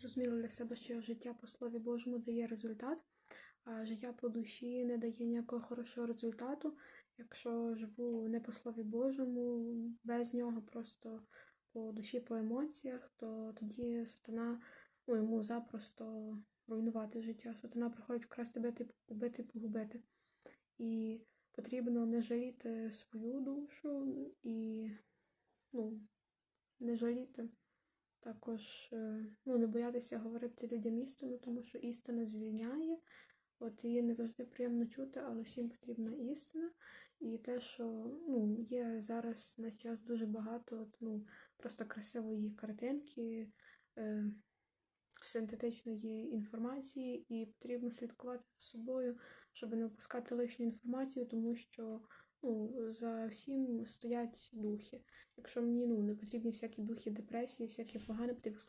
зрозуміла для себе, що життя по Слові Божому дає результат, а життя по душі не дає ніякого хорошого результату. Якщо живу не по Слові Божому, без нього, просто по душі, по емоціях, то тоді сатана ну, йому запросто руйнувати життя. Сатана приходить вкрасти, бити, убити, погубити. І потрібно не жаліти свою душу і ну, не жаліти. Також е, ну, не боятися говорити людям істину, тому що істина звільняє. От її не завжди приємно чути, але всім потрібна істина. І те, що ну, є зараз на час дуже багато от, ну, просто красивої картинки, е, синтетичної інформації, і потрібно слідкувати за собою, щоб не впускати лишню інформацію, тому що ну, за всім стоять духи. Якщо мені ну, не потрібні всякі духи депресії, всякі погане, потрібно